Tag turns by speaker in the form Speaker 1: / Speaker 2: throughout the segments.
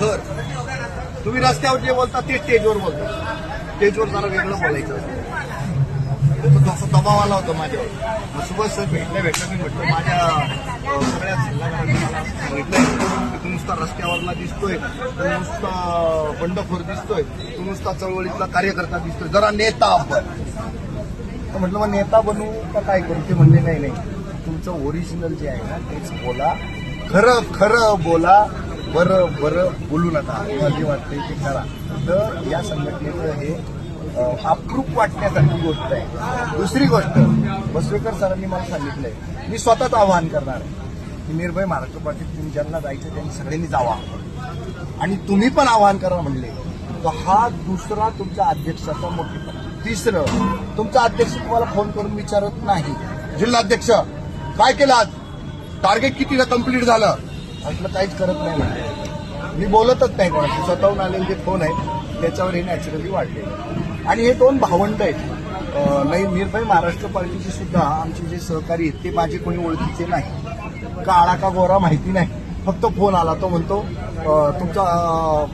Speaker 1: Sir तुम्ही रस्त्यावर जे बोलता ते स्टेजवर बोलता. स्टेजवर जरा वेगळं बोलायचं. तसं दबाव आला होता माझ्यावर. मग सुभाष सर भेटलं भेटलं मी म्हटलं माझ्या सगळ्या सल्लागारांनी मला तू नुसता रस्त्यावरला दिसतोय तू नुसता बंडखोर दिसतोय तू नुसता चळवळीतला कार्यकर्ता दिसतोय जरा नेता आपण. तर म्हटलं मग नेता बनू का काय करू? ते म्हणले नाही नाही. तुमचं ओरिजिनल जे आहे ना तेच बोला. खरं खरं बोला बरं बरं बोलू नका. मला जे वाटतंय ते करा. तर या संघटनेचं हे अप्रूप वाटण्यासारखी गोष्ट आहे. दुसरी गोष्ट बसवेकर सरांनी मला सांगितलंय मी स्वतःच आवाहन करणार आहे की निर्भय महाराष्ट्र पार्टीत तुम्ही ज्यांना जायचं त्यांनी सगळ्यांनी जावा. आणि तुम्ही पण आवाहन करा म्हणले तर हा दुसरा तुमच्या अध्यक्षाचा मोठेपणा. तिसरं तुमचा अध्यक्ष तुम्हाला फोन करून विचारत नाही. जिल्हाध्यक्ष काय केलं आज? टार्गेट कितीला कंप्लीट झालं? असलं काहीच करत नाही मी बोलतच नाही कोणाशी. स्वतःहून आलेले जे फोन आहेत त्याच्यावर हे नॅचरली वाढले. आणि हे दोन भावंड आहेत. नाही निर्भय महाराष्ट्र पार्टीची सुद्धा आमचे जे सहकारी आहेत ते माझे कोणी ओळखीचे नाही. काळा का गोरा माहिती नाही. फक्त फोन आला तो म्हणतो तुमचा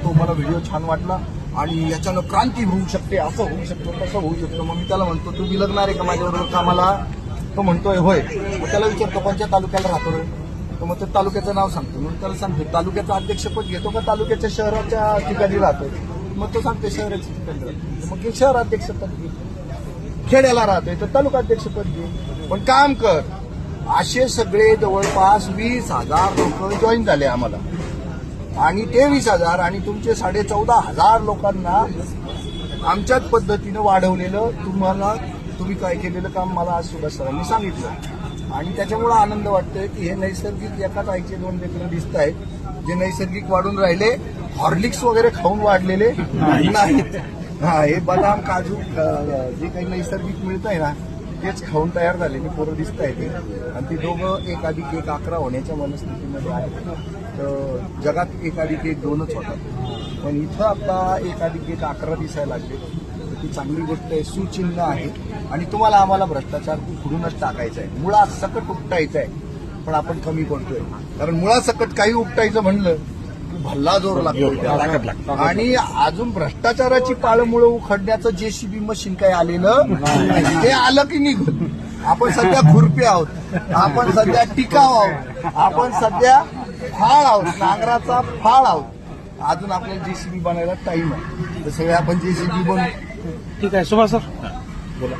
Speaker 1: तो मला व्हिडिओ छान वाटला आणि याच्यानं क्रांती होऊ शकते असं होऊ शकतं तसं होऊ शकतं. मग मी त्याला म्हणतो तू विलगणार आहे का माझ्याबरोबर? कामाला तो म्हणतोय होय. मग त्याला विचारतो कोणत्या तालुक्याला राहतो रे? तर मग ते तालुक्याचं नाव सांगतो. म्हणून त्याला सांगतो तालुक्याचं अध्यक्षपद घेतो का? तालुक्याच्या शहराच्या ठिकाणी राहतो मग तो सांगतो शहराच्या ठिकाणी राहतो मग शहर अध्यक्षपद घे. खेड्याला राहतोय तर तालुका अध्यक्षपद घे. पण काम कर. असे सगळे जवळपास वीस हजार लोक जॉईन झाले आम्हाला. आणि ते वीस हजार आणि तुमचे साडे चौदा हजार लोकांना आमच्याच पद्धतीनं वाढवलेलं तुम्हाला तुम्ही काय केलेलं काम मला आज सुभाष सरांनी सांगितलं. आणि त्याच्यामुळे आनंद वाटतोय की हे नैसर्गिक एकाच आईचे दोन लेकरं दिसत आहेत जे नैसर्गिक वाढून राहिले. हॉर्लिक्स वगैरे खाऊन वाढलेले नाहीत. हा हे बदाम काजू जे काही नैसर्गिक मिळत आहे ना तेच खाऊन तयार झालेली पोरं दिसत आहेत. ते. आणि ती दोघं एक अधिक एक अकरा होण्याच्या मनस्थितीमध्ये आहेत. तर जगात एक अधिक एक दोनच होतात. पण इथं आता एक अधिक एक अकरा दिसायला लागले. ती चांगली गोष्ट आहे सुचिन्ह आहे. आणि तुम्हाला आम्हाला भ्रष्टाचार उखडूनच टाकायचा आहे. मुळात सकट उपटायचं आहे. पण आपण कमी पडतोय. कारण मुळात सकट काही उपटायचं म्हणलं की भल्ला जोर लागतो. आणि अजून भ्रष्टाचाराची पाळमुळं उखडण्याचं जेसीबी मशीन काही आलेलं नाही. ते आलं की निघून. आपण सध्या खुरपे आहोत. आपण सध्या टिकाव आहोत. आपण सध्या फाळ आहोत. नांगराचा फाळ आहोत. अजून आपल्याला जेसीबी बनायला टाइम आहे. तर सगळे आपण जेसीबी बनवू
Speaker 2: ठीक आहे सुभाष सर. बोला.